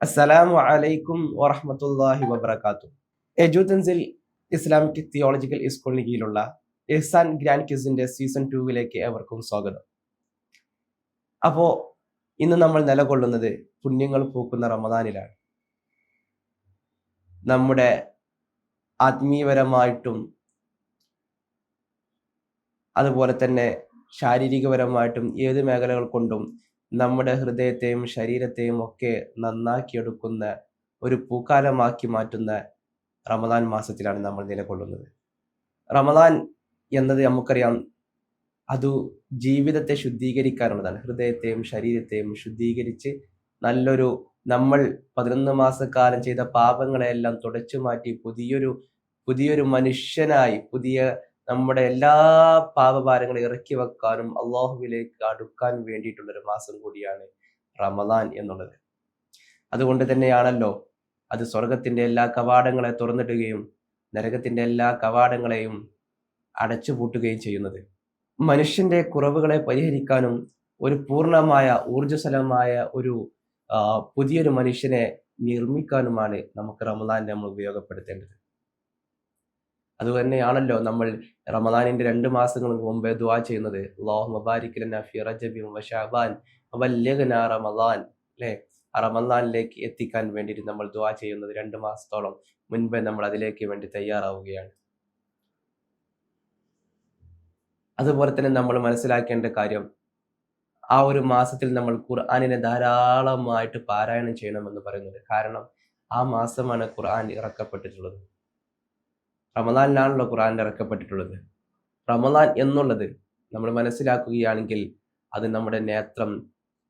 അസ്സലാമു അലൈക്കും വറഹമത്തല്ലാഹി വബർക്കാത്തു എജുതൻസിൽ ഇസ്ലാമിക് തിയോളജിക്കൽ സ്കൂളിന് കീഴിലുള്ള എഹ്സാൻ ഗ്രാൻഡ് കിസിന്റെ സീസൺ ടൂവിലേക്ക് ഏവർക്കും സ്വാഗതം. അപ്പോ ഇന്ന് നമ്മൾ നിലകൊള്ളുന്നത് പുണ്യങ്ങൾ പൂക്കുന്ന റമദാനിലാണ്. നമ്മുടെ ആത്മീയപരമായിട്ടും അതുപോലെ തന്നെ ശാരീരികപരമായിട്ടും ഏത് മേഖലകൾ കൊണ്ടും നമ്മുടെ ഹൃദയത്തെയും ശരീരത്തെയും ഒക്കെ നന്നാക്കിയെടുക്കുന്ന ഒരു പൂക്കാലമാക്കി മാറ്റുന്ന റമദാൻ മാസത്തിലാണ് നമ്മൾ നിലകൊള്ളുന്നത്. റമദാൻ എന്നത് നമുക്കറിയാം അത് ജീവിതത്തെ ശുദ്ധീകരിക്കാനുള്ളതാണ്. ഹൃദയത്തെയും ശരീരത്തെയും ശുദ്ധീകരിച്ച് നല്ലൊരു നമ്മൾ പതിനൊന്ന് മാസക്കാലം ചെയ്ത പാപങ്ങളെല്ലാം തുടച്ചു മാറ്റി പുതിയൊരു പുതിയൊരു മനുഷ്യനായി പുതിയ നമ്മുടെ എല്ലാ പാപഭാരങ്ങളും ഇറക്കി വെക്കാനും അള്ളാഹുവിലേക്ക് അടുക്കാൻ വേണ്ടിയിട്ടുള്ള ഒരു മാസം കൂടിയാണ് റമദാൻ എന്നുള്ളത്. അതുകൊണ്ട് തന്നെയാണല്ലോ അത് സ്വർഗത്തിന്റെ എല്ലാ കവാടങ്ങളെ തുറന്നിടുകയും നരകത്തിന്റെ എല്ലാ കവാടങ്ങളെയും അടച്ചുപൂട്ടുകയും ചെയ്യുന്നത്. മനുഷ്യന്റെ കുറവുകളെ പരിഹരിക്കാനും ഒരു പൂർണമായ ഊർജസ്വലമായ ഒരു പുതിയൊരു മനുഷ്യനെ നിർമ്മിക്കാനുമാണ് നമുക്ക് റമദാൻ നമ്മൾ ഉപയോഗപ്പെടുത്തേണ്ടത്. അതുതന്നെയാണല്ലോ നമ്മൾ റമദാനിന്റെ രണ്ട് മാസങ്ങൾക്ക് മുമ്പേ ദുവാ ചെയ്യുന്നത്. റമദാൻ. റമദാനിലേക്ക് എത്തിക്കാൻ വേണ്ടിയിട്ട് നമ്മൾ ദുവാ ചെയ്യുന്നത് രണ്ട് മാസത്തോളം മുൻപേ നമ്മൾ അതിലേക്ക് വേണ്ടി തയ്യാറാവുകയാണ്. അതുപോലെ തന്നെ നമ്മൾ മനസ്സിലാക്കേണ്ട കാര്യം ആ ഒരു മാസത്തിൽ നമ്മൾ ഖുർആാനിനെ ധാരാളമായിട്ട് പാരായണം ചെയ്യണമെന്ന് പറയുന്നത്. കാരണം ആ മാസമാണ് ഖുർആൻ ഇറക്കപ്പെട്ടിട്ടുള്ളത്. റമദാനിലാണല്ലോ ഖുറാൻ ഇറക്കപ്പെട്ടിട്ടുള്ളത്. റമദാൻ എന്നുള്ളത് നമ്മൾ മനസ്സിലാക്കുകയാണെങ്കിൽ അത് നമ്മുടെ നേത്രം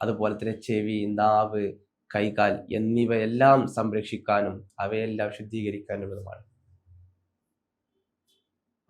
അതുപോലെ തന്നെ ചെവി നാവ് കൈകാൽ എന്നിവയെല്ലാം സംരക്ഷിക്കാനും അവയെല്ലാം ശുദ്ധീകരിക്കാനുള്ളതുമാണ്.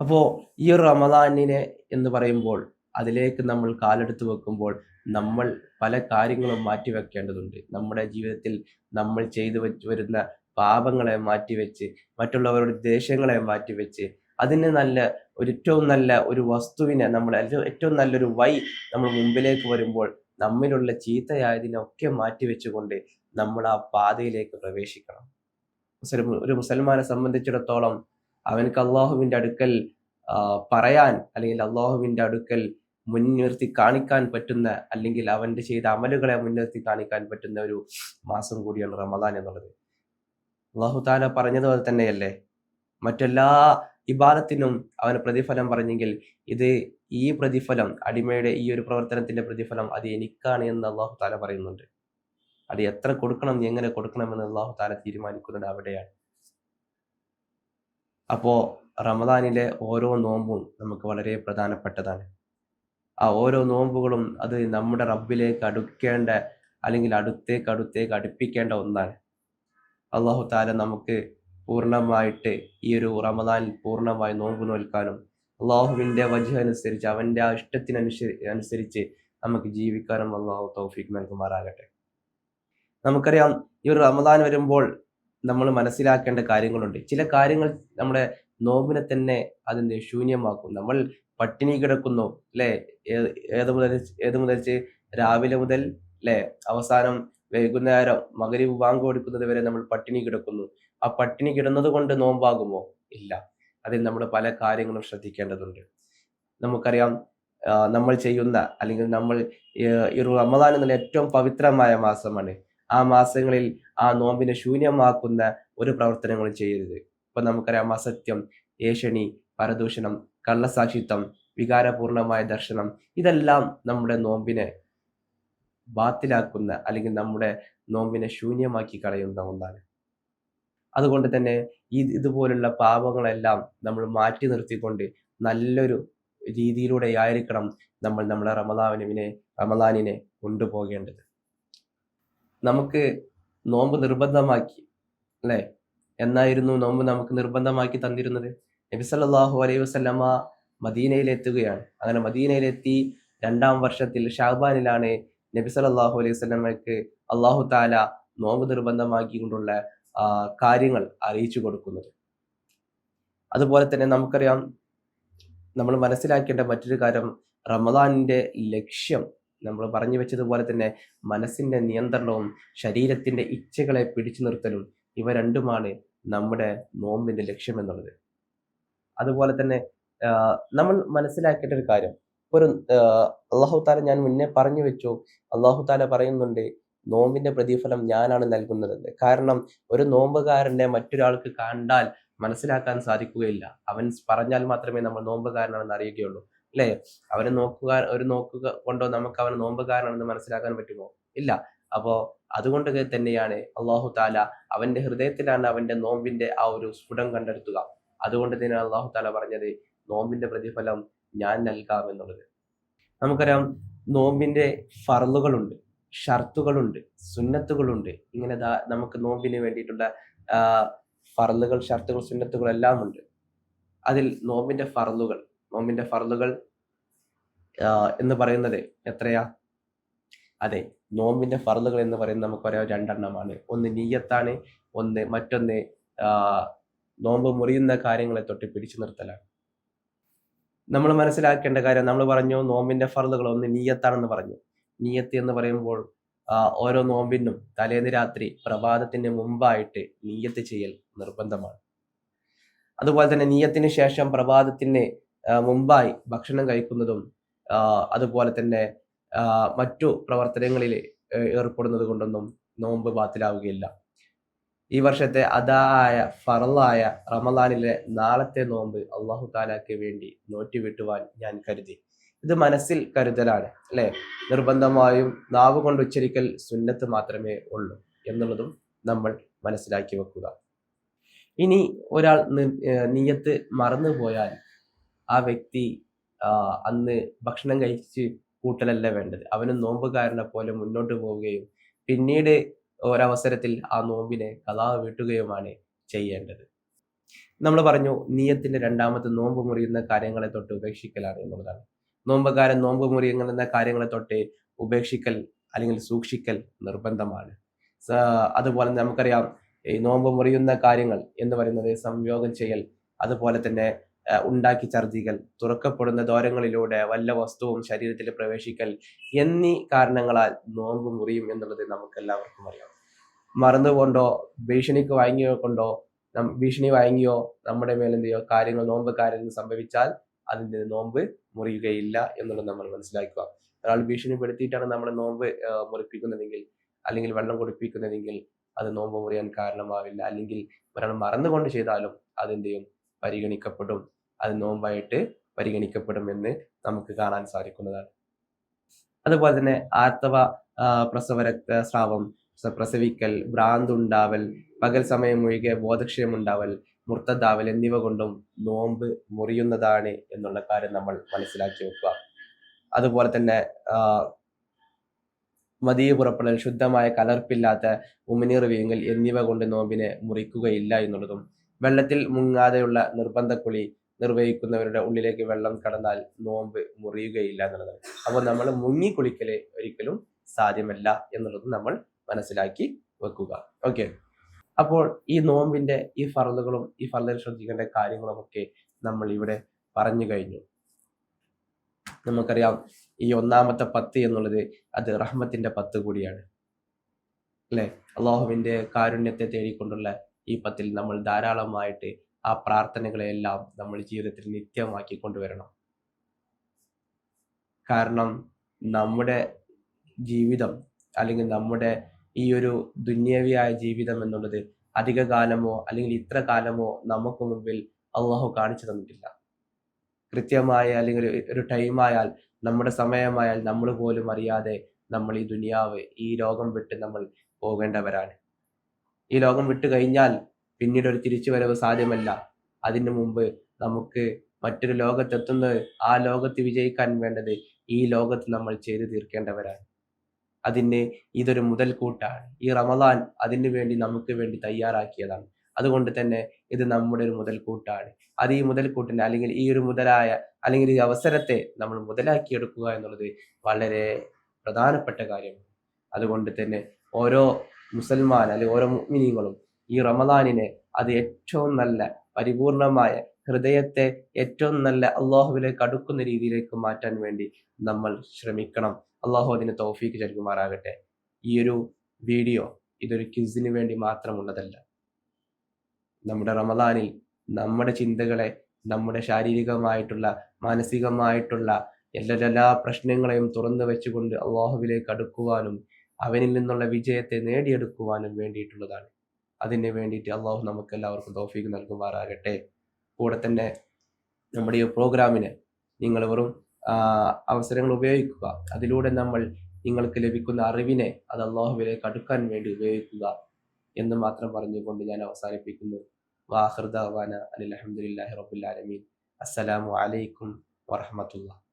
അപ്പോൾ ഈ ഒരു റമദാനിനെ എന്ന് പറയുമ്പോൾ അതിലേക്ക് നമ്മൾ കാലെടുത്ത് വെക്കുമ്പോൾ നമ്മൾ പല കാര്യങ്ങളും മാറ്റി വെക്കേണ്ടതുണ്ട് നമ്മുടെ ജീവിതത്തിൽ നമ്മൾ ചെയ്തു വരുന്ന പാപങ്ങളെ മാറ്റിവെച്ച് മറ്റുള്ളവരുടെ ദേശങ്ങളെ മാറ്റിവെച്ച് അതിന് നല്ല ഒരു ഏറ്റവും നല്ല ഒരു വസ്തുവിനെ നമ്മൾ ഏറ്റവും നല്ലൊരു വൈ നമ്മൾ മുമ്പിലേക്ക് വരുമ്പോൾ നമ്മിലുള്ള ചീത്തയായതിനൊക്കെ മാറ്റിവെച്ചുകൊണ്ട് നമ്മൾ ആ പാതയിലേക്ക് പ്രവേശിക്കണം. ഒരു മുസൽമാനെ സംബന്ധിച്ചിടത്തോളം അവനക്ക് അള്ളാഹുവിന്റെ അടുക്കൽ പറയാൻ അല്ലെങ്കിൽ അള്ളാഹുവിന്റെ അടുക്കൽ മുൻനിർത്തി കാണിക്കാൻ പറ്റുന്ന അല്ലെങ്കിൽ അവന്റെ ചെയ്ത അമലുകളെ മുൻനിർത്തി കാണിക്കാൻ പറ്റുന്ന ഒരു മാസം കൂടിയാണ് റമദാൻ എന്നുള്ളത്. അള്ളാഹു താല പറഞ്ഞതുപോലെ തന്നെയല്ലേ? മറ്റെല്ലാ ഇബാദത്തിനും അവന് പ്രതിഫലം പറഞ്ഞെങ്കിൽ ഇത് ഈ പ്രതിഫലം അടിമയുടെ ഈ ഒരു പ്രവർത്തനത്തിന്റെ പ്രതിഫലം അത് എനിക്കാണ് എന്ന് അള്ളാഹു താല പറയുന്നുണ്ട്. അത് എത്ര കൊടുക്കണം എങ്ങനെ കൊടുക്കണം എന്ന് അള്ളാഹു താല തീരുമാനിക്കുന്നത് അവിടെയാണ്. അപ്പോ റമദാനിലെ ഓരോ നോമ്പും നമുക്ക് വളരെ പ്രധാനപ്പെട്ടതാണ്. ആ ഓരോ നോമ്പുകളും അത് നമ്മുടെ റബ്ബിലേക്ക് അടുക്കേണ്ട അല്ലെങ്കിൽ അടുത്തേക്ക് അടുത്തേക്ക് അടുപ്പിക്കേണ്ട ഒന്നാണ്. അള്ളാഹു താല നമുക്ക് പൂർണമായിട്ട് ഈ ഒരു റമദാൻ പൂർണമായി നോമ്പ് നോൽക്കാനും അള്ളാഹുവിന്റെ വജു അനുസരിച്ച് അവന്റെ ആ ഇഷ്ടത്തിനനുസരി അനുസരിച്ച് നമുക്ക് ജീവിക്കാനും അള്ളാഹു തൗഫീഖ് നൽകുമാറാകട്ടെ. നമുക്കറിയാം ഈ ഒരു റമദാൻ വരുമ്പോൾ നമ്മൾ മനസ്സിലാക്കേണ്ട കാര്യങ്ങളുണ്ട്. ചില കാര്യങ്ങൾ നമ്മുടെ നോമ്പിനെ തന്നെ അതിന്റെ ശൂന്യമാക്കും. നമ്മൾ പട്ടിണി കിടക്കുന്നു അല്ലേ ഏത് മുതൽ ഏത് മുതൽ രാവിലെ മുതൽ അല്ലേ അവസാനം വൈകുന്നേരം മകരി ബാങ്ക് കൊടുക്കുന്നത് വരെ നമ്മൾ പട്ടിണി കിടക്കുന്നു. ആ പട്ടിണി കിടന്നത് കൊണ്ട് നോമ്പാകുമോ? ഇല്ല. അതിൽ നമ്മൾ പല കാര്യങ്ങളും ശ്രദ്ധിക്കേണ്ടതുണ്ട്. നമുക്കറിയാം നമ്മൾ ചെയ്യുന്ന അല്ലെങ്കിൽ നമ്മൾ ഈ റമദാൻ എന്നുള്ള ഏറ്റവും പവിത്രമായ മാസമാണ്. ആ മാസങ്ങളിൽ ആ നോമ്പിനെ ശൂന്യമാക്കുന്ന ഒരു പ്രവർത്തനങ്ങളും ചെയ്യരുത്. ഇപ്പൊ നമുക്കറിയാം അസത്യം ഏഷണി പരദൂഷണം കള്ളസാക്ഷിത്വം വികാരപൂർണമായ ദർശനം ഇതെല്ലാം നമ്മുടെ നോമ്പിനെ ബാത്തിലാക്കുന്ന അല്ലെങ്കിൽ നമ്മുടെ നോമ്പിനെ ശൂന്യമാക്കി കളയുന്ന ഒന്നാണ്. അതുകൊണ്ട് തന്നെ ഈ ഇതുപോലുള്ള പാപങ്ങളെല്ലാം നമ്മൾ മാറ്റി നിർത്തിക്കൊണ്ട് നല്ലൊരു രീതിയിലൂടെ ആയിരിക്കണം നമ്മൾ നമ്മുടെ റമദാവിനെ റമദാനിനെ കൊണ്ടുപോകേണ്ടത്. നമുക്ക് നോമ്പ് നിർബന്ധമാക്കി അല്ലേ? എന്നായിരുന്നു നോമ്പ് നമുക്ക് നിർബന്ധമാക്കി തന്നിരുന്നത്? നബിസല്ലാഹു അലൈഹി വസല്ലമ മദീനയിലെത്തുകയാണ്. അങ്ങനെ മദീനയിലെത്തി രണ്ടാം വർഷത്തിൽ ഷാബാനിലാണ് നബി സല്ലല്ലാഹു അലൈഹി സ്വലമയ്ക്ക് അള്ളാഹു താല നോമ്പ് നിർബന്ധമാക്കിക്കൊണ്ടുള്ള കാര്യങ്ങൾ അറിയിച്ചു കൊടുക്കുന്നത്. അതുപോലെ തന്നെ നമുക്കറിയാം നമ്മൾ മനസ്സിലാക്കേണ്ട മറ്റൊരു കാര്യം റമദാനിന്റെ ലക്ഷ്യം നമ്മൾ പറഞ്ഞു വെച്ചതുപോലെ തന്നെ മനസ്സിന്റെ നിയന്ത്രണവും ശരീരത്തിന്റെ ഇച്ഛകളെ പിടിച്ചു നിർത്തലും ഇവ രണ്ടുമാണ് നമ്മുടെ നോമ്പിന്റെ ലക്ഷ്യം എന്നുള്ളത്. അതുപോലെ തന്നെ നമ്മൾ മനസ്സിലാക്കേണ്ട ഒരു കാര്യം ഒരു അള്ളാഹു താല ഞാൻ മുന്നേ പറഞ്ഞു വെച്ചു. അള്ളാഹു താല പറയുന്നുണ്ട് നോമ്പിന്റെ പ്രതിഫലം ഞാനാണ് നൽകുന്നത് കാരണം ഒരു നോമ്പുകാരനെ മറ്റൊരാൾക്ക് കണ്ടാൽ മനസ്സിലാക്കാൻ സാധിക്കുകയില്ല. അവൻ പറഞ്ഞാൽ മാത്രമേ നമ്മൾ നോമ്പുകാരനാണെന്ന് അറിയുകയുള്ളൂ. അല്ലേ? അവനെ നോക്കുക ഒരു നോക്കുക കൊണ്ടോ നമുക്ക് അവൻ നോമ്പുകാരനാണെന്ന് മനസ്സിലാക്കാൻ പറ്റുമോ? ഇല്ല. അപ്പോ അതുകൊണ്ട് തന്നെയാണ് അള്ളാഹു താല അവന്റെ ഹൃദയത്തിലാണ് അവന്റെ നോമ്പിന്റെ ആ ഒരു സ്ഫുടം കണ്ടെടുത്തുക അതുകൊണ്ട് തന്നെയാണ് അള്ളാഹു താല പറഞ്ഞത് നോമ്പിന്റെ പ്രതിഫലം ഞാൻ നൽകാം എന്നുള്ളത് നമുക്കറിയാം നോമ്പിന്റെ ഫറലുകളുണ്ട് ഷർത്തുകളുണ്ട് സുന്നത്തുകളുണ്ട്. ഇങ്ങനെ നമുക്ക് നോമ്പിന് വേണ്ടിയിട്ടുള്ള ഫറലുകൾ ഷർത്തുകൾ സുന്നത്തുകൾ എല്ലാം ഉണ്ട്. അതിൽ നോമ്പിന്റെ ഫറലുകൾ നോമ്പിന്റെ ഫറലുകൾ എന്ന് പറയുന്നത് എത്രയാ? അതെ നോമ്പിന്റെ ഫറലുകൾ എന്ന് പറയുന്നത് നമുക്ക് നമുക്കറിയാം രണ്ടെണ്ണമാണ്. ഒന്ന് നീയത്താണ് ഒന്ന് മറ്റൊന്ന് നോമ്പ് മുറിയുന്ന കാര്യങ്ങളെ തൊട്ട് പിടിച്ചു നിർത്തലാണ്. നമ്മൾ മനസ്സിലാക്കേണ്ട കാര്യം നമ്മൾ പറഞ്ഞു നോമ്പിന്റെ ഫറുകൾ ഒന്ന് നീയത്താണെന്ന് പറഞ്ഞു. നീയത്ത് എന്ന് പറയുമ്പോൾ ഓരോ നോമ്പിനും തലേന്ന് രാത്രി പ്രഭാതത്തിന് മുമ്പായിട്ട് നീയത്ത് ചെയ്യൽ നിർബന്ധമാണ്. അതുപോലെ തന്നെ നീയത്തിന് ശേഷം പ്രഭാതത്തിന് മുമ്പായി ഭക്ഷണം കഴിക്കുന്നതും അതുപോലെ തന്നെ മറ്റു പ്രവർത്തനങ്ങളിൽ ഏർപ്പെടുന്നത് കൊണ്ടൊന്നും നോമ്പ് ബാത്തിലാവുകയില്ല. ഈ വർഷത്തെ അതായ ഫറലായ റമദാനിലെ നാളത്തെ നോമ്പ് അള്ളാഹു താലാക്ക് വേണ്ടി നോറ്റുവിട്ടുവാൻ ഞാൻ കരുതി. ഇത് മനസ്സിൽ കരുതലാണ് അല്ലെ? നിർബന്ധമായും നാവ് കൊണ്ട് ഉച്ചരിക്കൽ സുന്നത്ത് മാത്രമേ ഉള്ളൂ എന്നുള്ളതും നമ്മൾ മനസ്സിലാക്കി വെക്കുക. ഇനി ഒരാൾ നീയത്ത് മറന്നു പോയാൽ ആ വ്യക്തി അന്ന് ഭക്ഷണം കഴിച്ച് കൂട്ടലല്ല വേണ്ടത്. അവന് നോമ്പുകാരനെ പോലെ മുന്നോട്ട് പോവുകയും പിന്നീട് ഒരവസരത്തിൽ ആ നോമ്പിനെ കലാ വീട്ടുകയുമാണ് ചെയ്യേണ്ടത്. നമ്മൾ പറഞ്ഞു നീയത്തിന്റെ രണ്ടാമത്തെ നോമ്പ് മുറിയുന്ന കാര്യങ്ങളെ തൊട്ട് ഉപേക്ഷിക്കലാണ് എന്നുള്ളതാണ്. നോമ്പുകാരൻ നോമ്പ് മുറിയുന്ന കാര്യങ്ങളെ തൊട്ട് ഉപേക്ഷിക്കൽ അല്ലെങ്കിൽ സൂക്ഷിക്കൽ നിർബന്ധമാണ്. അതുപോലെ നമുക്കറിയാം ഈ നോമ്പ് മുറിയുന്ന കാര്യങ്ങൾ എന്ന് പറയുന്നത് സംയോഗം ചെയ്യൽ അതുപോലെ തന്നെ ഉണ്ടാക്കി ഛർദികൾ തുറക്കപ്പെടുന്ന ദോരങ്ങളിലൂടെ വല്ല വസ്തുവും ശരീരത്തിൽ പ്രവേശിക്കൽ എന്നീ കാരണങ്ങളാൽ നോമ്പ് മുറിയും എന്നുള്ളത് നമുക്ക് എല്ലാവർക്കും അറിയാം. മറന്നുകൊണ്ടോ ഭീഷണിക്ക് വഴങ്ങിയോ കൊണ്ടോ ഭീഷണി വഴങ്ങിയോ നമ്മുടെ എന്ത് കാര്യങ്ങൾ നോമ്പ് കാര്യങ്ങൾ സംഭവിച്ചാൽ അതിന്റെ നോമ്പ് മുറിയുകയില്ല എന്നുള്ളത് നമ്മൾ മനസ്സിലാക്കുക. ഒരാൾ ഭീഷണിപ്പെടുത്തിയിട്ടാണ് നമ്മുടെ നോമ്പ് മുറിപ്പിക്കുന്നതെങ്കിൽ അല്ലെങ്കിൽ വെള്ളം കുടിപ്പിക്കുന്നതെങ്കിൽ അത് നോമ്പ് മുറിയാൻ കാരണമാവില്ല. അല്ലെങ്കിൽ ഒരാൾ മറന്നുകൊണ്ട് ചെയ്താലും അതിന്റെയും പരിഗണിക്കപ്പെടും. അത് നോമ്പായിട്ട് പരിഗണിക്കപ്പെടും എന്ന് നമുക്ക് കാണാൻ സാധിക്കുന്നതാണ്. അതുപോലെ തന്നെ ആർത്തവ പ്രസവ രക്തസ്രാവം പ്രസവിക്കൽ ഭ്രാന്തുണ്ടാവൽ പകൽ സമയം ഒഴികെ ബോധക്ഷയം ഉണ്ടാവൽ മുർത്തതാവൽ എന്നിവ കൊണ്ടും നോമ്പ് മുറിയുന്നതാണ് എന്നുള്ള കാര്യം നമ്മൾ മനസ്സിലാക്കി വെക്കുക. അതുപോലെ തന്നെ മതിയെ പുറപ്പെടൽ ശുദ്ധമായ കലർപ്പില്ലാത്ത ഉമിനീർ വീങ്ങൽ എന്നിവ കൊണ്ട് നോമ്പിനെ മുറിക്കുകയില്ല എന്നുള്ളതും വെള്ളത്തിൽ മുങ്ങാതെയുള്ള നിർബന്ധ കുളി നിർവഹിക്കുന്നവരുടെ ഉള്ളിലേക്ക് വെള്ളം കടന്നാൽ നോമ്പ് മുറിയുകയില്ല എന്നുള്ളതാണ് അപ്പോൾ നമ്മൾ മുങ്ങി കുളിക്കൽ ഒരിക്കലും സാധ്യമല്ല എന്നുള്ളതും നമ്മൾ മനസ്സിലാക്കി വെക്കുക. ഓക്കെ അപ്പോൾ ഈ നോമ്പിന്റെ ഈ ഫറലുകളും ഈ ഫറലിൽ ശ്രദ്ധിക്കേണ്ട കാര്യങ്ങളും ഒക്കെ നമ്മൾ ഇവിടെ പറഞ്ഞു കഴിഞ്ഞു. നമുക്കറിയാം ഈ ഒന്നാമത്തെ പത്ത് എന്നുള്ളത് അത് റഹ്മത്തിന്റെ പത്ത് കൂടിയാണ്. അല്ലെ? അള്ളാഹുവിന്റെ കാരുണ്യത്തെ തേടിക്കൊണ്ടുള്ള ഈ പത്തിൽ നമ്മൾ ധാരാളമായിട്ട് ആ പ്രാർത്ഥനകളെല്ലാം നമ്മൾ ജീവിതത്തിൽ നിത്യമാക്കി കൊണ്ടുവരണം. കാരണം നമ്മുടെ ജീവിതം അല്ലെങ്കിൽ നമ്മുടെ ഈ ഒരു ദുന്യവിയായ ജീവിതം എന്നുള്ളത് അധിക കാലമോ അല്ലെങ്കിൽ ഇത്ര കാലമോ നമുക്ക് മുമ്പിൽ അള്ളാഹു കാണിച്ചു തന്നിട്ടില്ല. കൃത്യമായ അല്ലെങ്കിൽ ഒരു- ടൈമായാൽ നമ്മുടെ സമയമായാൽ നമ്മൾ പോലും അറിയാതെ നമ്മൾ ഈ ദുനിയാവ് ഈ ലോകം വിട്ട് നമ്മൾ പോകേണ്ടവരാണ്. ഈ ലോകം വിട്ട് കഴിഞ്ഞാൽ പിന്നീട് ഒരു തിരിച്ചു വരവ് സാധ്യമല്ല. അതിനു മുമ്പ് നമുക്ക് മറ്റൊരു ലോകത്തെത്തുന്നത് ആ ലോകത്ത് വിജയിക്കാൻ വേണ്ടത് ഈ ലോകത്ത് നമ്മൾ ചെയ്തു തീർക്കേണ്ടവരാണ്. അതിന് ഇതൊരു മുതൽക്കൂട്ടാണ്. ഈ റമദാൻ അതിനു വേണ്ടി നമുക്ക് വേണ്ടി തയ്യാറാക്കിയതാണ്. അതുകൊണ്ട് തന്നെ ഇത് നമ്മുടെ ഒരു മുതൽക്കൂട്ടാണ്. അത് ഈ മുതൽക്കൂട്ടിനെ അല്ലെങ്കിൽ ഈ ഒരു മുതലായ അല്ലെങ്കിൽ ഈ അവസരത്തെ നമ്മൾ മുതലാക്കിയെടുക്കുക എന്നുള്ളത് വളരെ പ്രധാനപ്പെട്ട കാര്യമാണ് അതുകൊണ്ട് തന്നെ ഓരോ മുസൽമാൻ അല്ലെങ്കിൽ ഓരോ മുഅ്മിനീങ്ങളും ഈ റമദാനിനെ അത് ഏറ്റവും നല്ല പരിപൂർണമായ ഹൃദയത്തെ ഏറ്റവും നല്ല അള്ളാഹുവിലേക്ക് അടുക്കുന്ന രീതിയിലേക്ക് മാറ്റാൻ വേണ്ടി നമ്മൾ ശ്രമിക്കണം. അള്ളാഹു അതിന് തൗഫീക്ക് ചരിക്കുമാറാകട്ടെ ഈ ഒരു വീഡിയോ ഇതൊരു കിസിന് വേണ്ടി മാത്രമുള്ളതല്ല. നമ്മുടെ റമദാനിൽ നമ്മുടെ ചിന്തകളെ നമ്മുടെ ശാരീരികമായിട്ടുള്ള മാനസികമായിട്ടുള്ള എല്ലാ എല്ലാ പ്രശ്നങ്ങളെയും തുറന്നു വെച്ചുകൊണ്ട് അള്ളാഹുവിലേക്ക് അടുക്കുവാനും അവനിൽ നിന്നുള്ള വിജയത്തെ നേടിയെടുക്കുവാനും വേണ്ടിയിട്ടുള്ളതാണ്. അതിന് വേണ്ടിയിട്ട് അള്ളാഹു നമുക്ക് എല്ലാവർക്കും തോഫീക്ക് നൽകുമാറാകട്ടെ. കൂടെ തന്നെ നമ്മുടെ ഈ പ്രോഗ്രാമിനെ നിങ്ങൾ വെറും അവസരങ്ങൾ ഉപയോഗിക്കുക. അതിലൂടെ നമ്മൾ നിങ്ങൾക്ക് ലഭിക്കുന്ന അറിവിനെ അത് അള്ളാഹുവിലേക്ക് അടുക്കാൻ വേണ്ടി ഉപയോഗിക്കുക എന്ന് മാത്രം പറഞ്ഞുകൊണ്ട് ഞാൻ അവസാനിപ്പിക്കുന്നു. വാഹൃദാന അനിൽ അഹമ്മദില്ലാഹി റബുല്ലാലമീൻ അസ്സലാമു അലൈക്കും വറഹമത്തുള്ള.